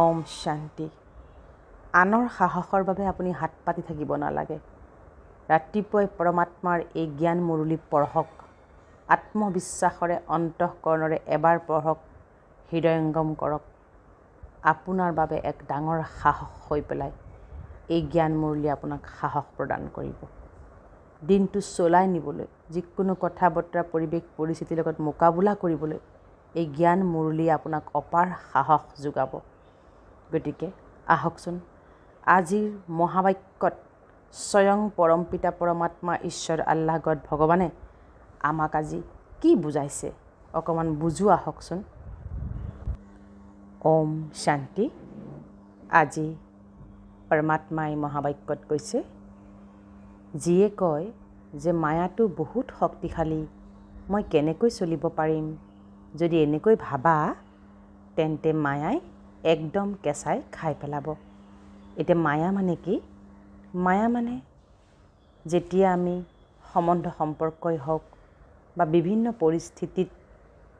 ওম শান্তি। আনৰ সাহসৰ বাবে আপুনি হাত পাতি থাকিব নালাগে। ৰাতিপুৱাই পৰমাত্মাৰ এই জ্ঞান মুৰলী পঢ়ক। আত্মবিশ্বাসৰে অন্তঃকৰণৰে এবাৰ পঢ়ক হৃদয়ংগম কৰক। আপোনাৰ বাবে এক ডাঙৰ সাহস হৈ পেলাই এই জ্ঞান মুৰলী আপোনাক সাহস প্ৰদান কৰিব। দিনটো চলাই নিবলৈ যিকোনো কথা বতৰা পৰিৱেশ পৰিস্থিতিৰ লগত মোকাবিলা কৰিবলৈ এই জ্ঞান মুৰলী আপোনাক অপাৰ সাহস যোগাব। গতিকে আহকচোন। আজিৰ মহাবাক্যত স্বয়ং পৰমপিতা পৰমাত্মা ঈশ্বৰ আল্লাহ গড ভগৱানে আমাক আজি কি বুজাইছে? অকণমান বুজো আহকচোন। ওম শান্তি। আজি পৰমাত্মাই মহাবাক্যত কৈছে যিয়ে কয় যে মায়াটো বহুত শক্তিশালী মই কেনেকৈ চলিব পাৰিম? যদি এনেকৈ ভাবা তেন্তে মায়াই একদম কেঁচাই খাই পেলাব। এতিয়া মায়া মানে কি? মায়া মানে যেতিয়া আমি সম্বন্ধ সম্পৰ্কই হওক বা বিভিন্ন পৰিস্থিতিত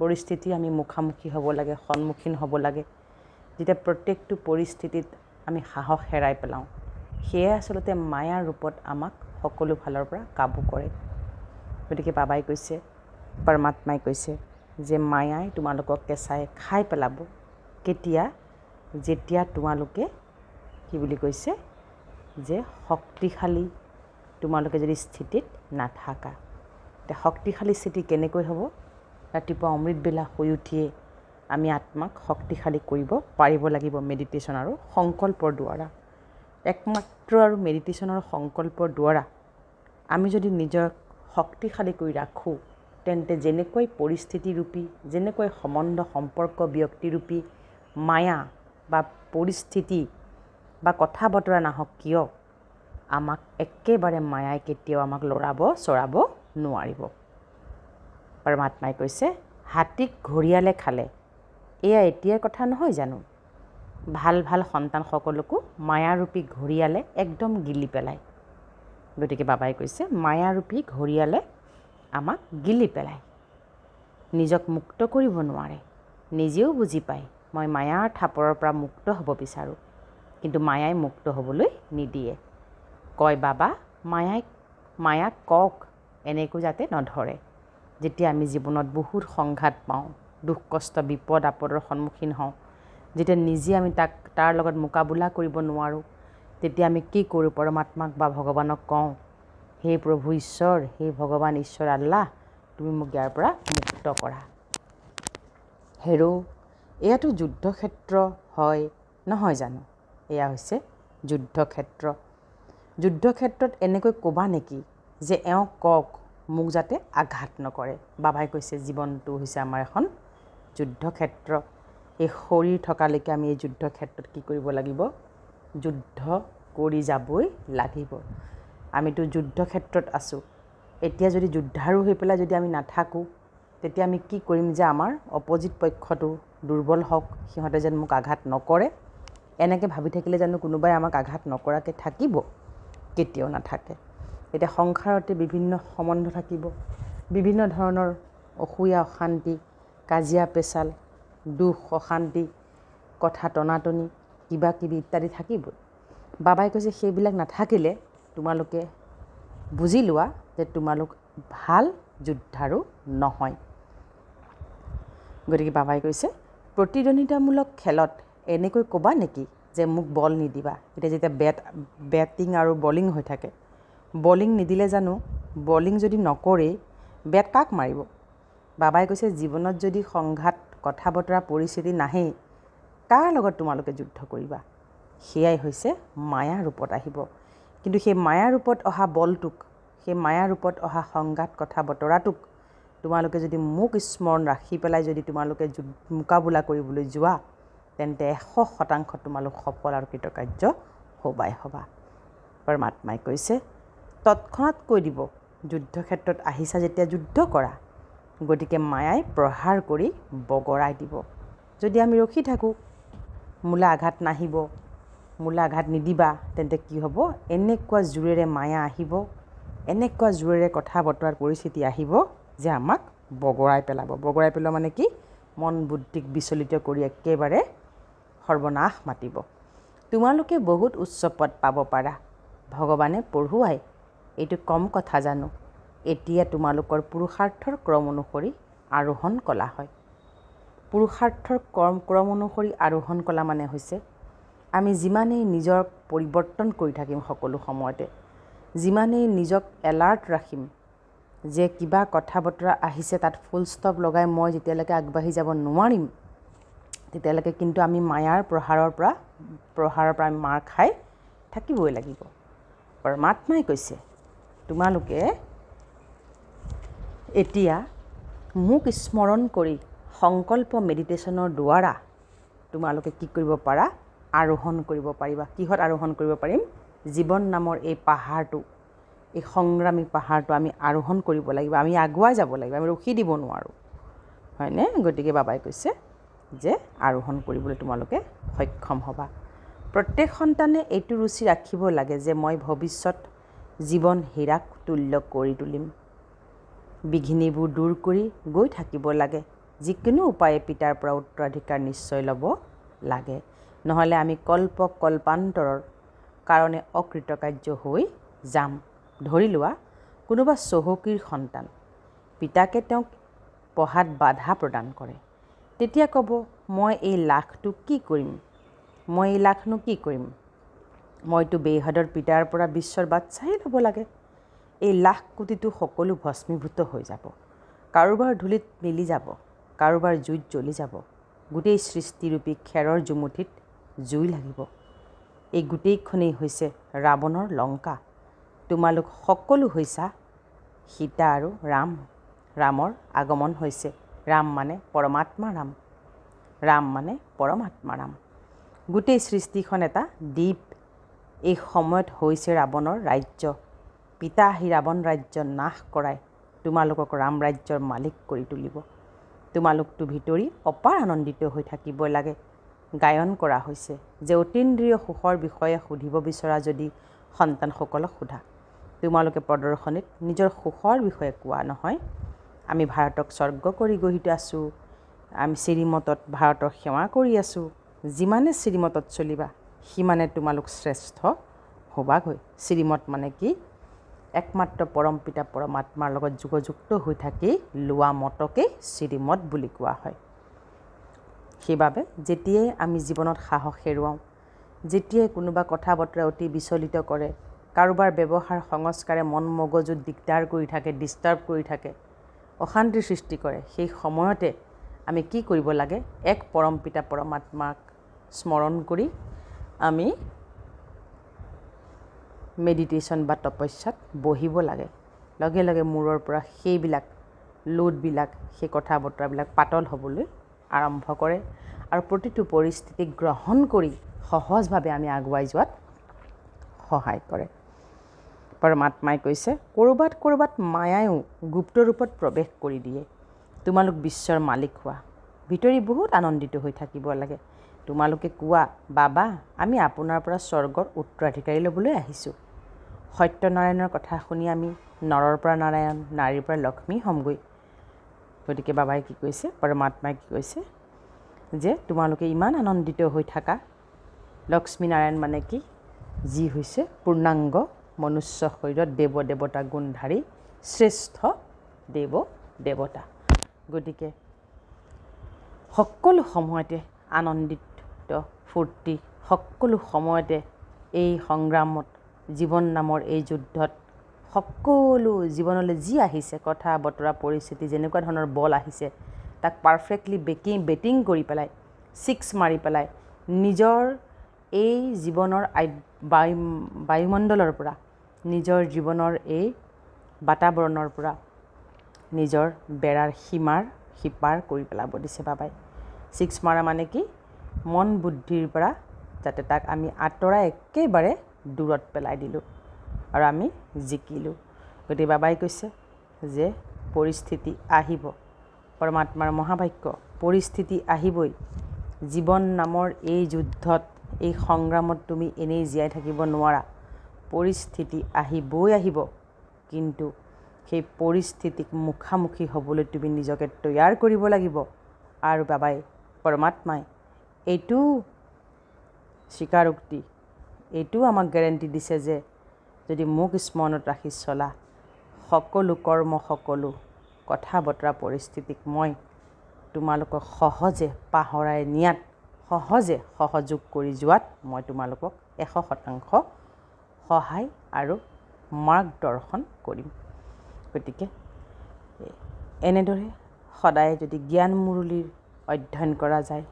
পৰিস্থিতি আমি মুখামুখি হ'ব লাগে সন্মুখীন হ'ব লাগে যেতিয়া প্ৰত্যেকটো পৰিস্থিতিত আমি সাহস হেৰাই পেলাওঁ সেয়াই আচলতে মায়াৰ ৰূপত আমাক সকলো ফালৰ পৰা কাবু কৰে। গতিকে বাবাই কৈছে পৰমাত্মাই কৈছে যে মায়াই তোমালোকক কেঁচাই খাই পেলাব। কেতিয়া যেতিয়া তোমালোকে কি বুলি কৈছে যে শক্তিশালী তোমালোকে যদি স্থিতিত নাথাকা এতিয়া শক্তিশালী স্থিতি কেনেকৈ হ'ব? ৰাতিপুৱা অমৃতবেলা শুই উঠিয়ে আমি আত্মাক শক্তিশালী কৰিব পাৰিব লাগিব মেডিটেশ্যন আৰু সংকল্পৰ দ্বাৰা। একমাত্ৰ আৰু মেডিটেশ্যনৰ সংকল্পৰ দ্বাৰা আমি যদি নিজক শক্তিশালী কৰি ৰাখোঁ তেন্তে যেনেকৈ পৰিস্থিতিৰূপী যেনেকৈ সম্বন্ধ সম্পৰ্ক ব্যক্তিৰূপী মায়া বা পৰিস্থিতি বা কথা বতৰা নাহক কিয় আমাক একেবাৰে মায়াই কেতিয়াও আমাক লৰাব চৰাব নোৱাৰিব। পৰমাত্মাই কৈছে হাতীক ঘৰিয়ালে খালে। এয়া এতিয়াৰ কথা নহয় জানো? ভাল ভাল সন্তান সকলোকো মায়াৰূপী ঘৰিয়ালে একদম গিলি পেলায়। গতিকে বাবাই কৈছে মায়াৰূপী ঘৰিয়ালে আমাক গিলি পেলায়। নিজক মুক্ত কৰিব নোৱাৰে। নিজেও বুজি পায়। মই মায়াৰ থাপৰৰ পৰা মুক্ত হ'ব বিচাৰোঁ। কিন্তু মায়াই মুক্ত হ'বলৈ নিদিয়ে। কয় বাবা মায়াই মায়াক কওক এনেকৈ যাতে নধৰে। যেতিয়া আমি জীৱনত বহুত সংঘাত পাওঁ দুখ কষ্ট বিপদ আপদৰ সন্মুখীন হওঁ যেতিয়া নিজে আমি তাক তাৰ লগত মোকাবিলা কৰিব নোৱাৰোঁ তেতিয়া আমি কি কৰোঁ? পৰমাত্মাক বা ভগৱানক কওঁ হে প্ৰভু ঈশ্বৰ হে ভগৱান ঈশ্বৰ আল্লাহ তুমি মোক ইয়াৰ পৰা মুক্ত কৰা। হেৰৌ এয়াতো যুদ্ধক্ষেত্ৰ হয় নহয় জানো? এয়া হৈছে যুদ্ধক্ষেত্ৰ। যুদ্ধক্ষেত্ৰত এনেকৈ ক'বা নেকি যে এওঁক কওক মোক যাতে আঘাত নকৰে? বাবাই কৈছে জীৱনটো হৈছে আমাৰ এখন যুদ্ধক্ষেত্ৰ। এই শৰীৰ থকালৈকে আমি এই যুদ্ধক্ষেত্ৰত কি কৰিব লাগিব? যুদ্ধ কৰি যাবই লাগিব। আমিতো যুদ্ধক্ষেত্ৰত আছোঁ। এতিয়া যদি যুদ্ধাৰু হৈ পেলাই যদি আমি নাথাকোঁ তেতিয়া আমি কি কৰিম যে আমাৰ অপজিট পক্ষটো দুৰ্বল হওক সিহঁতে যেন মোক আঘাত নকৰে। এনেকৈ ভাবি থাকিলে জানো কোনোবাই আমাক আঘাত নকৰাকৈ থাকিব? কেতিয়াও নাথাকে। এতিয়া সংসাৰতে বিভিন্ন সম্বন্ধ থাকিব। বিভিন্ন ধৰণৰ অসূয়া অশান্তি কাজিয়া পেচাল দুখ অশান্তি কথা টনাটনি কিবা কিবি ইত্যাদি থাকিবই। বাবাই কৈছে সেইবিলাক নাথাকিলে তোমালোকে বুজি লোৱা যে তোমালোক ভাল যোদ্ধাৰো নহয়। গতিকে বাবাই কৈছে প্ৰতিদ্বন্দ্বিতামূলক খেলত এনেকৈ ক'বা নেকি যে মোক বল নিদিবা? এতিয়া যেতিয়া বেট বেটিং আৰু বলিং হৈ থাকে বলিং নিদিলে জানো বলিং যদি নকৰেই বেট কাক মাৰিব? বাবাই কৈছে জীৱনত যদি সংঘাত কথা বতৰা পৰিস্থিতি নাহেই কাৰ লগত তোমালোকে যুদ্ধ কৰিবা? সেয়াই হৈছে মায়া ৰূপত আহিব। কিন্তু সেই মায়া ৰূপত অহা বলটোক সেই মায়া ৰূপত অহা সংঘাত কথা বতৰাটোক তোমালোকে যদি মোক স্মৰণ ৰাখি পেলাই যদি তোমালোকে মোকাবিলা কৰিবলৈ যোৱা তেন্তে এশ শতাংশ তোমালোক সফল আৰু কৃতকাৰ্য হ'বাই হ'বা। পৰমাত্মাই কৈছে তৎক্ষণাত কৈ দিব যুদ্ধক্ষেত্ৰত আহিছা যেতিয়া যুদ্ধ কৰা গতিকে মায়াই প্ৰহাৰ কৰি বগৰাই দিব। যদি আমি ৰখি থাকোঁ মোলৈ আঘাত নাহিব মোলৈ আঘাত নিদিবা তেন্তে কি হ'ব? এনেকুৱা জোৰেৰে মায়া আহিব এনেকুৱা জোৰেৰে কথা বতৰাৰ পৰিস্থিতি আহিব যে আমাক বগৰাই পেলাব। বগৰাই পেলোৱা মানে কি? মন বুদ্ধিক বিচলিত কৰি একেবাৰে সৰ্বনাশ মাতিব। তোমালোকে বহুত উচ্চ পদ পাব পাৰা। ভগৱানে পঢ়ুৱাই এইটো কম কথা জানো। এতিয়া তোমালোকৰ পুৰুষাৰ্থৰ ক্ৰম অনুসৰি আৰোহণ কলা হয়। পুৰুষাৰ্থৰ ক্ৰম ক্ৰম অনুসৰি আৰোহণ কলা মানে হৈছে আমি যিমানেই নিজৰ পৰিৱৰ্তন কৰি থাকিম সকলো সময়তে যিমানেই নিজক এলাৰ্ট ৰাখিম যে কিবা কথা বতৰা আহিছে তাত ফুল ষ্টপ লগাই মই যেতিয়ালৈকে আগবাঢ়ি যাব নোৱাৰিম তেতিয়ালৈকে কিন্তু আমি মায়াৰ প্ৰহাৰৰ পৰা প্ৰহাৰৰ পৰা আমি মাৰ খাই থাকিবই লাগিব। পৰমাত্মাই কৈছে তোমালোকে এতিয়া মোক স্মৰণ কৰি সংকল্প মেডিটেশ্যনৰ দ্বাৰা তোমালোকে কি কৰিব পাৰা? আৰোহণ কৰিব পাৰিবা। কিহত আৰোহণ কৰিব পাৰিম? জীৱন নামৰ এই পাহাৰটো এই সংগ্ৰামী পাহাৰটো আমি আৰোহণ কৰিব লাগিব আমি আগুৱাই যাব লাগিব আমি ৰখি দিব নোৱাৰোঁ। হয়নে? গতিকে বাবাই কৈছে যে আৰোহণ কৰিবলৈ তোমালোকে সক্ষম হ'বা। প্ৰত্যেক সন্তানে এইটো ৰুচি ৰাখিব লাগে যে মই ভৱিষ্যত জীৱন হীৰাক তুল্য কৰি তুলিম। বিঘিনিবোৰ দূৰ কৰি গৈ থাকিব লাগে। যিকোনো উপায়ে পিতাৰ পৰা উত্তৰাধিকাৰ নিশ্চয় ল'ব লাগে। নহ'লে আমি কল্প কল্পান্তৰৰ কাৰণে অকৃতকাৰ্য হৈ যাম। ধৰি লোৱা কোনোবা চহকীৰ সন্তান পিতাকে তেওঁক পঢ়াত বাধা প্ৰদান কৰে তেতিয়া ক'ব মই এই লাখটো কি কৰিম? মই এই লাখনো কি কৰিম? মইতো বেহাদৰ পিতাৰ পৰা বিশ্বৰ বাচ্ছাই ল'ব লাগে। এই লাখ কোটিটো সকলো ভস্মীভূত হৈ যাব। কাৰোবাৰ ধূলিত মিলি যাব কাৰোবাৰ জুইত জ্বলি যাব। গোটেই সৃষ্টিৰূপী খেৰৰ জুমুঠিত জুই লাগিব। এই গোটেইখনেই হৈছে ৰাৱণৰ লংকা। তোমালোক সকলো হৈছা? সীতা আৰু ৰাম ৰামৰ আগমন হৈছে। ৰাম মানে পৰমাত্মা ৰাম। ৰাম মানে পৰমাত্মা ৰাম। গোটেই সৃষ্টিখন এটা দ্বীপ। এই সময়ত হৈছে ৰাৱণৰ ৰাজ্য। পিতা আহি ৰাৱণ ৰাজ্য নাশ কৰাই তোমালোকক ৰাম ৰাজ্যৰ মালিক কৰি তুলিব। তোমালোকতো ভিতৰি অপাৰ আনন্দিত হৈ থাকিব লাগে। গায়ন কৰা হৈছে। যে অতীন্দ্ৰিয় সুখৰ বিষয়ে সুধিব বিচৰা যদি সন্তানসকলক সোধা। তোমালোকে প্ৰদৰ্শনীত নিজৰ সুখৰ বিষয়ে কোৱা নহয়। আমি ভাৰতক স্বৰ্গ কৰি গঢ়িত আছোঁ। আমি শ্ৰীমতত ভাৰতৰ সেৱা কৰি আছোঁ। যিমানে শ্ৰীমতত চলিবা সিমানে তোমালোক শ্ৰেষ্ঠ হ'বাগৈ। শ্ৰীমত মানে কি? একমাত্ৰ পৰম পিতা পৰমাত্মাৰ লগত যোগযুক্ত হৈ থাকি লোৱা মতকেই শ্ৰীমত বুলি কোৱা হয়। সেইবাবে যেতিয়াই আমি জীৱনত সাহস হেৰুৱাওঁ যেতিয়াই কোনোবা কথা বতৰা অতি বিচলিত কৰে কাৰোবাৰ ব্যৱহাৰ সংস্কাৰে মন মগজুত দিগদাৰ কৰি থাকে ডিষ্টাৰ্ব কৰি থাকে অশান্তিৰ সৃষ্টি কৰে সেই সময়তে আমি কি কৰিব লাগে? এক পৰম পিতা পৰমাত্মাক স্মৰণ কৰি আমি মেডিটেশ্যন বা তপস্যাত বহিব লাগে। লগে লগে মূৰৰ পৰা সেইবিলাক লোডবিলাক সেই কথা বতৰাবিলাক পাতল হ'বলৈ আৰম্ভ কৰে আৰু প্ৰতিটো পৰিস্থিতিক গ্ৰহণ কৰি সহজভাৱে আমি আগুৱাই যোৱাত সহায় কৰে। পৰমাত্মাই কৈছে ক'ৰবাত ক'ৰবাত মায়ায়ো গুপ্ত ৰূপত প্ৰৱেশ কৰি দিয়ে। তোমালোক বিশ্বৰ মালিক হোৱা। ভিতৰি বহুত আনন্দিত হৈ থাকিব লাগে। তোমালোকে কোৱা বাবা আমি আপোনাৰ পৰা স্বৰ্গৰ উত্তৰাধিকাৰী ল'বলৈ আহিছোঁ। সত্যনাৰায়ণৰ কথা শুনি আমি নৰৰ পৰা নাৰায়ণ নাৰীৰ পৰা লক্ষ্মী হ'মগৈ। গতিকে বাবাই কি কৈছে পৰমাত্মাই কি কৈছে যে তোমালোকে ইমান আনন্দিত হৈ থাকা। লক্ষ্মীনাৰায়ণ মানে কি? যি হৈছে পূৰ্ণাংগ মনুষ্য শৰীৰত দেৱ দেৱতা গুণধাৰী শ্ৰেষ্ঠ দেৱ দেৱতা। গতিকে সকলো সময়তে আনন্দিত ফূৰ্তি সকলো সময়তে এই সংগ্ৰামত জীৱন নামৰ এই যুদ্ধত সকলো জীৱনলৈ যি আহিছে কথা বতৰা পৰিস্থিতি যেনেকুৱা ধৰণৰ বল আহিছে তাক পাৰফেক্টলি বেকিং বেটিং কৰি পেলাই ছিক্স মাৰি পেলাই নিজৰ এই জীৱনৰ বায়ু বায়ুমণ্ডলৰ পৰা নিজৰ জীৱনৰ এই বাতাৱৰণৰ পৰা নিজৰ বেৰাৰ সীমাৰ সিপাৰ কৰি পেলাব দিছে বাবাই। ছিক্স মাৰা মানে কি? মন বুদ্ধিৰ পৰা যাতে তাক আমি আঁতৰাই একেবাৰে দূৰত পেলাই দিলোঁ আৰু আমি জিকিলোঁ। গতিকে বাবাই কৈছে যে পৰিস্থিতি আহিব। পৰমাত্মাৰ মহাবাক্য পৰিস্থিতি আহিবই। জীৱন নামৰ এই যুদ্ধত এই সংগ্ৰামত তুমি এনেই জীয়াই থাকিব নোৱাৰা। পৰিস্থিতি আহিবই আহিব। কিন্তু সেই পৰিস্থিতিক মুখামুখি হ'বলৈ তুমি নিজকে তৈয়াৰ কৰিব লাগিব। আৰু বাবাই পৰমাত্মাই এইটো স্বীকাৰোক্তি এইটোও আমাক গেৰেণ্টি দিছে যে যদি মোক স্মৰণত ৰাখি চলা সকলো কৰ্ম সকলো কথা বতৰা পৰিস্থিতিক মই তোমালোকক সহজে পাহৰাই নিয়াত সহজে সহযোগ কৰি যোৱাত মই তোমালোকক এশ শতাংশ সহায় আৰু মাৰ্গদৰ্শন কৰিম। গতিকে এনেদৰে সদায় যদি জ্ঞান মুৰলীৰ অধ্যয়ন কৰা যায়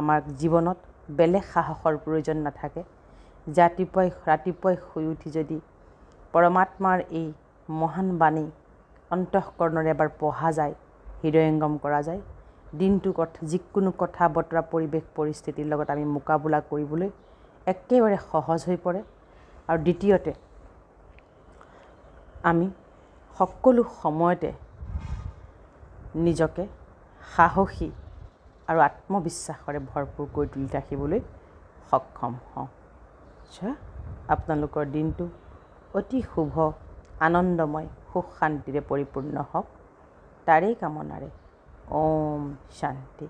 আমাৰ জীৱনত বেলেগ সাহসৰ প্ৰয়োজন নাথাকে। ৰাতিপুৱাই ৰাতিপুৱাই শুই উঠি যদি পৰমাত্মাৰ এই মহান বাণী অন্তঃকৰণৰে এবাৰ পঢ়া যায় হৃদয়ংগম কৰা যায় দিনটো কথা যিকোনো কথা বতৰা পৰিৱেশ পৰিস্থিতিৰ লগত আমি মোকাবিলা কৰিবলৈ একেবাৰে সহজ হৈ পৰে। আৰু দ্বিতীয়তে আমি সকলো সময়তে নিজকে সাহসী আৰু আত্মবিশ্বাসেৰে ভৰপূৰ কৰি তুলি ৰাখিবলৈ সক্ষম হওঁ। আপোনালোকৰ দিনটো অতি শুভ আনন্দময় সুখ শান্তিৰে পৰিপূৰ্ণ হওক। তাৰেই কামনাৰে ওম শান্তি।